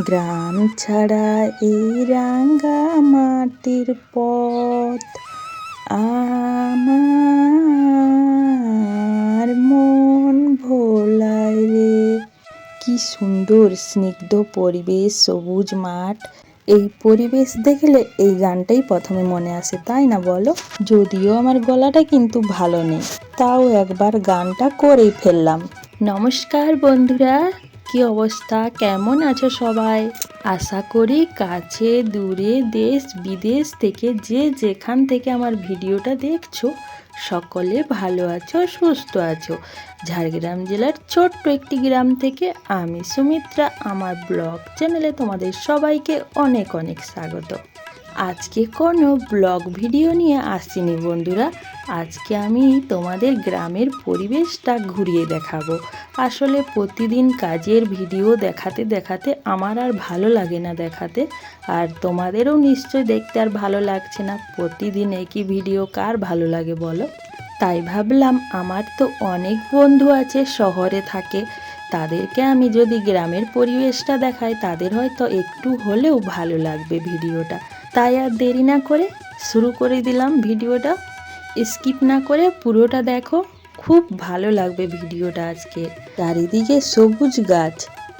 গ্রাম ছাড়া এই রাঙ্গা মাটির পথ। আমার মন ভোলায় রে। কি সুন্দর স্নিগ্ধ পরিবেশ, সবুজ মাঠ। এই পরিবেশ দেখলে এই গানটাই প্রথমে মনে আসে, তাই না বলো? যদিও আমার গলাটা কিন্তু ভালো নেই, তাও একবার গানটা করেই ফেললাম। নমস্কার বন্ধুরা কি অবস্থা? কেমন আছো সবাই? আশা করি কাছে, দূরে, দেশ, বিদেশ থেকে যে যেখান থেকে আমার ভিডিওটা দেখছ, সকলে ভালো আছো, সুস্থ আছো। ঝাড়গ্রাম জেলার ছোট্ট একটি গ্রাম থেকে আমি সুমিত্রা, আমার ব্লগ চ্যানেলে তোমাদের সবাইকে অনেক অনেক স্বাগত। আজকে কোনো ব্লগ ভিডিও নিয়ে আসছিনি বন্ধুরা। আজকে আমি তোমাদের গ্রামের পরিবেশটা ঘুরিয়ে দেখাবো। আসলে প্রতিদিন কাজের ভিডিও দেখাতে দেখাতে আমার আর ভালো লাগে না দেখাতে। আর তোমাদেরও নিশ্চয় দেখতে আর ভালো লাগছে না। প্রতিদিন একই ভিডিও কার ভালো লাগে বলো? তাই ভাবলাম আমার তো অনেক বন্ধু আছে, শহরে থাকে। তাদেরকে আমি যদি গ্রামের পরিবেশটা দেখাই, তাদের হয়তো একটু হলেও ভালো লাগবে ভিডিওটা। তাই আর দেরি না করে শুরু করে দিলাম ভিডিওটা। স্কিপ না করে পুরোটা দেখো, খুব ভালো লাগবে ভিডিওটা আজকে। চারিদিকে সবুজ গাছ,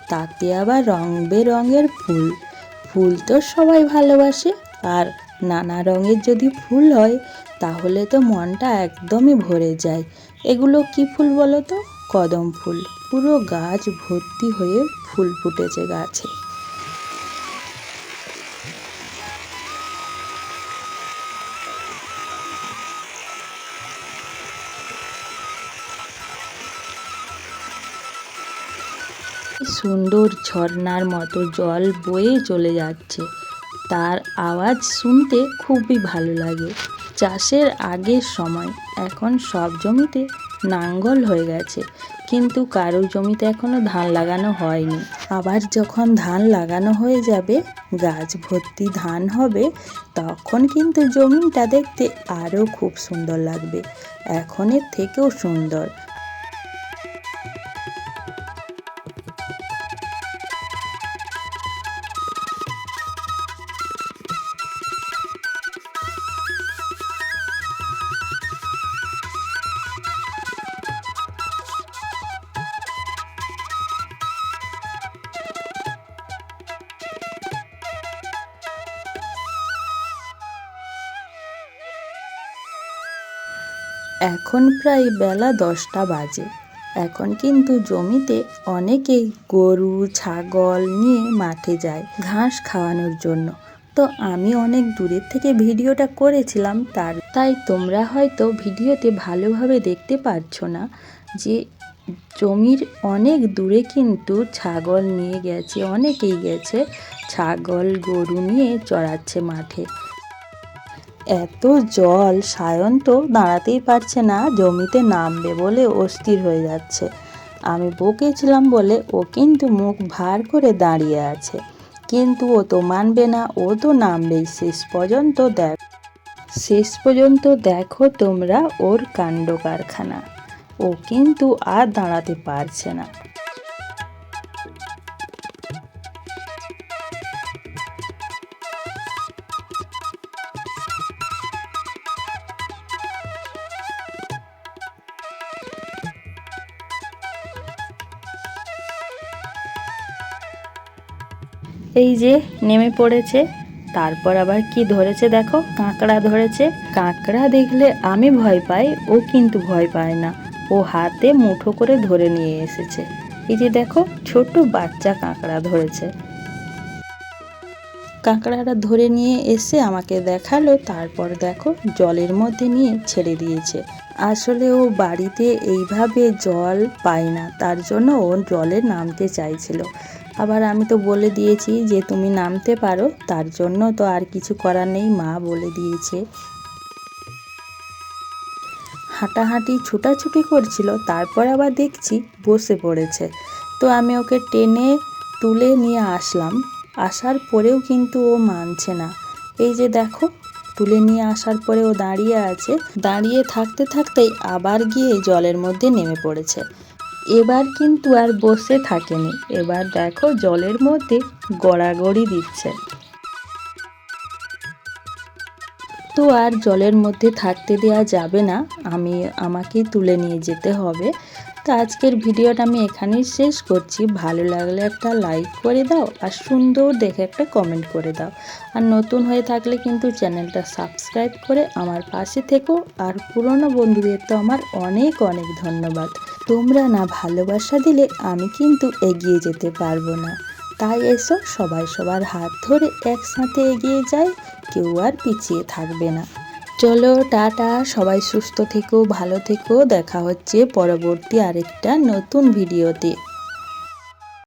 তাতে আবার রং বেরঙের ফুল। ফুল তো সবাই ভালোবাসে, আর নানা রঙের যদি ফুল হয়, তাহলে তো মনটা একদমই ভরে যায়। এগুলো কি ফুল বলো তো? কদম ফুল। পুরো গাছ ভর্তি হয়ে ফুল ফুটেছে গাছে। সুন্দর ঝর্ণার মতো জল বয়ে চলে যাচ্ছে। তার আওয়াজ শুনতে খুবই ভালো লাগে। চাষের আগের সময় এখন সব জমিতে নাঙ্গল হয়ে গেছে, কিন্তু কারও জমিতে এখনও ধান লাগানো হয়নি। আবার যখন ধান লাগানো হয়ে যাবে, গাছ ভর্তি ধান হবে, তখন কিন্তু জমিটা দেখতে আরও খুব সুন্দর লাগবে। এখনের থেকেও সুন্দর। এখন প্রায় বেলা দশটা বাজে। এখন কিন্তু জমিতে অনেকেই গরু, ছাগল নিয়ে মাঠে যায় ঘাস খাওয়ানোর জন্য। তো আমি অনেক দূরের থেকে ভিডিওটা করেছিলাম তার, তাই তোমরা হয়তো ভিডিওতে ভালোভাবে দেখতে পারছ না যে জমির অনেক দূরে কিন্তু ছাগল নিয়ে গেছে, অনেকেই গেছে ছাগল, গরু নিয়ে চড়াচ্ছে মাঠে। এত জল সায়ন তো দাঁড়াতেই পারছে না, জমিতে নামবে বলে অস্থির হয়ে যাচ্ছে। আমি বকেছিলাম বলে ও কিন্তু মুখ ভার করে দাঁড়িয়ে আছে। কিন্তু ও তো মানবে না, ও তো নামবেই। শেষ পর্যন্ত দেখ, শেষ পর্যন্ত দেখো তোমরা ওর কাণ্ড কারখানা। ও কিন্তু আর দাঁড়াতে পারছে না। এই যে নেমে পড়েছে। তারপর আবার কি ধরেছে দেখো? কাঁকড়া ধরেছে। কাঁকড়া দেখলে আমি ভয় পাই, ও কিন্তু ভয় পায় না। ও হাতে মুঠো করে ধরে নিয়ে এসেছে। এই যে দেখো ছোট বাচ্চা কাঁকড়া ধরেছে। কাঁকড়াটা ধরে নিয়ে এসে আমাকে দেখাল, তারপর দেখো জলের মধ্যে নিয়ে ছেড়ে দিয়েছে। আসলে ও বাড়িতে এইভাবে জল পায় না, তার জন্য ও জলে নামতে চাইছিল। আবার আমি তো বলে দিয়েছি যে তুমি নামতে পারো, তার জন্য তো আর কিছু করার নেই, মা বলে দিয়েছে। হাঁটাহাঁটি ছুটাছুটি করছিল, তারপর আবার দেখছি বসে পড়েছে। তো আমি ওকে টেনে তুলে নিয়ে আসলাম। আসার পরেও কিন্তু ও মানছে না। এই যে দেখো, তুলে নিয়ে আসার পরে ও দাঁড়িয়ে আছে। দাঁড়িয়ে থাকতে থাকতেই আবার গিয়ে জলের মধ্যে নেমে পড়েছে। এবার কিন্তু আর বসে থাকেনি। এবার দেখো জলের মধ্যে গড়াগড়ি দিচ্ছে। তো আর জলের মধ্যে থাকতে দেওয়া যাবে না। আমি, আমাকে তুলে নিয়ে যেতে হবে। তো আজকের ভিডিওটা আমি এখানেই শেষ করছি। ভালো লাগলে একটা লাইক করে দাও আর সুন্দর দেখে একটা কমেন্ট করে দাও। আর নতুন হয়ে থাকলে কিন্তু চ্যানেলটা সাবস্ক্রাইব করে আমার পাশে থেকো। আর পুরনো বন্ধুদের তো আমার অনেক অনেক ধন্যবাদ। তোমরা না ভালোবাসা দিলে আমি কিন্তু এগিয়ে যেতে পারব না। তাই এসো সবাই সবার হাত ধরে একসাথে এগিয়ে যাই, কেউ আর পিছিয়ে থাকবে না। চলো টাটা সবাই সুস্থ থেকো ভালো থেকো দেখা হচ্ছে পরবর্তী আরেকটা নতুন ভিডিওতে।